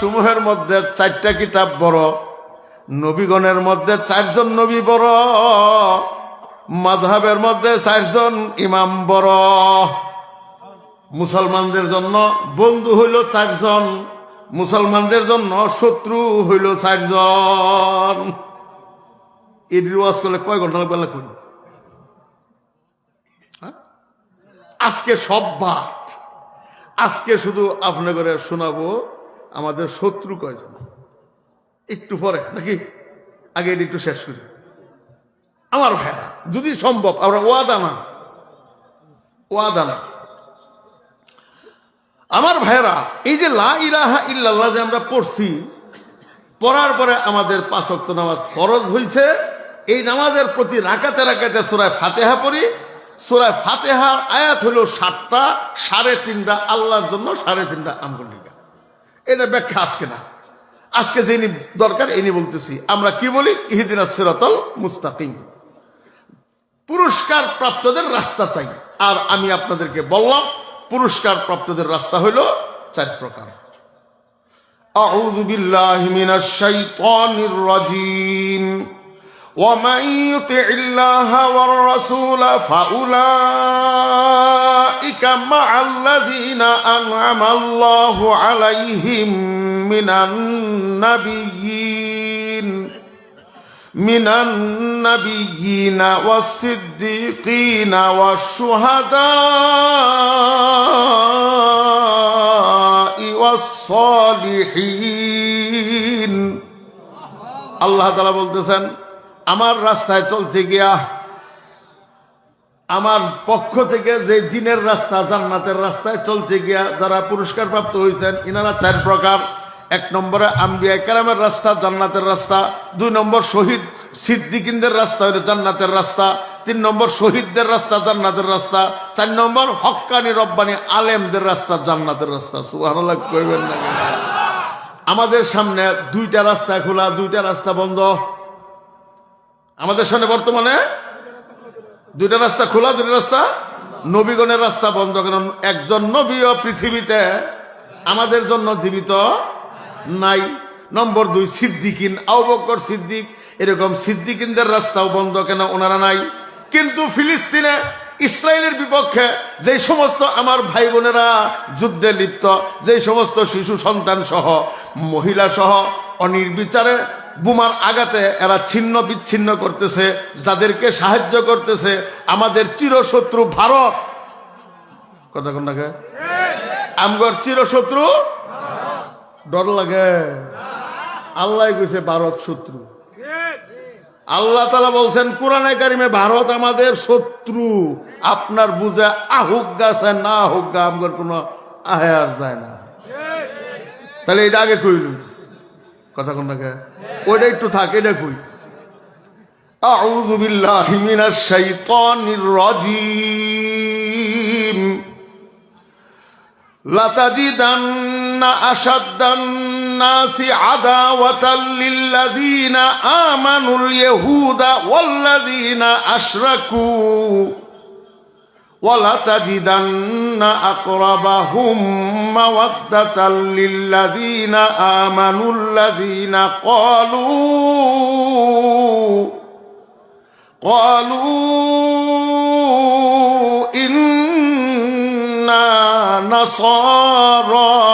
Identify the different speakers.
Speaker 1: সমূহের মধ্যে চারটা কিতাব বড়, নবীগণের মধ্যে চারজন নবী বড় মাঝহাবের মধ্যে চারজন ইমাম বড়। মুসলমানদের জন্য বন্ধু হইল চারজন, মুসলমানদের জন্য শত্রু হইল চারজন। এর ওয়াজ করলে কয় ঘণ্টা বেলা করি হ্যাঁ? আজকে সব বাদ। আজকে শুধু আপনাদের শোনাবো আমাদের শত্রু কয়জন? একটু পরে, নাকি? আগে একটু শেষ করি। আমার ভাইরা যদি সম্ভব, আমরা ওয়াদা না। ওয়াদা না। আমার ভাইরা এই যে লা ইলাহা ইল্লাল্লাহ যে আমরা পড়ছি, পড়ার পরে আমাদের পাঁচক্ত নামাজ ফরজ হয়েছে এই নামাজের প্রতি রাকাতে রাকাতে সুরায় ফাতেহা পড়ি। সুরায় ফাতেহার আয়াত হলো সাতটা, সাড়ে তিনটা, আল্লাহর জন্য সাড়ে তিনটা আমগুলিকা এটা ব্যাখ্যা আজকে না আজকে যিনি দরকার ইনি বলতেছি আমরা কি বলি ইহিদিনা সিরাতল মুস্তাকিম পুরস্কার প্রাপ্তদের রাস্তা চাই আর আমি আপনাদেরকে বললাম পুরস্কার প্রাপ্তদের রাস্তা হইল চার প্রকার أعوذ بالله من الشيطان الرجيم ومن يطع الله والرسول فأولئك مع الذين أنعم الله عليهم من النبيين من النبيين والصديقين والشهداء والصالحين আল্লাহ তালা বলতেছেন আমার রাস্তায় চলতে গিয়া, আমার পক্ষ থেকে যে দিনের রাস্তা, জান্নাতের রাস্তায় চলতে গিয়া যারা পুরস্কার প্রাপ্ত হয়েছেন, ইনারা চার প্রকার। এক নম্বরে আম্বিয়া কেরামের রাস্তা, জান্নাতের রাস্তা। দুই নম্বর শহীদ সিদ্দিকিনদের রাস্তা হইল জান্নাতের রাস্তা। তিন নম্বর শহীদদের রাস্তা, জান্নাতের রাস্তা। চার নম্বর হক্কানি রব্বানি আলেমদের রাস্তা, জান্নাতের রাস্তা। সুহান কইবেন না আমাদের সামনে দুইটা রাস্তা খোলা, দুইটা রাস্তা বন্ধ। আমাদের সামনে বর্তমানে দুইটা রাস্তা খোলা, দুইটা রাস্তা নবীগণের রাস্তা বন্ধ, কারণ একজন নবীও পৃথিবীতে আমাদের জন্য জীবিত নাই। নম্বর দুই, সিদ্দিকিন আউবকর সিদ্দিক, এরকম সিদ্দিকিনদের রাস্তাও বন্ধ কেন? ওনারা নাই। কিন্তু ফিলিস্তিনে, ইসরায়েলের বিপক্ষে যে সমস্ত আমার ভাই বোনেরা যুদ্ধে লিপ্ত, যে সমস্ত শিশু সন্তান সহ, মহিলা সহ, অনির্বিচারে বোমার আঘাতে এরা ছিন্ন বিচ্ছিন্ন করতেছে, যাদেরকে সাহায্য করতেছে, আমাদের চিরশত্রু ভারত। কথা কোন লাগে? আমগর চিরশত্রু ডর লাগে। আল্লাহ কইছে ভারত শত্রু। আল্লাহ তালা বলছেন, কোরআনে কারিমে ভারত আমাদের শত্রু। আপনার বুঝে আহুক গাছে না আহুক গা আমগর কোনো আহে আর যায় না। তাহলে এটা আগে কইল কথা কোন লাগে ওইটা একটু থাকে এটা কই أعوذ بالله من الشيطان الرجيم لتجدن أشد الناس عداوة للذين آمنوا اليهود والذين أشركوا ولتجدن أقربهم مودة للذين آمنوا الذين قالوا قالوا إنا نصارى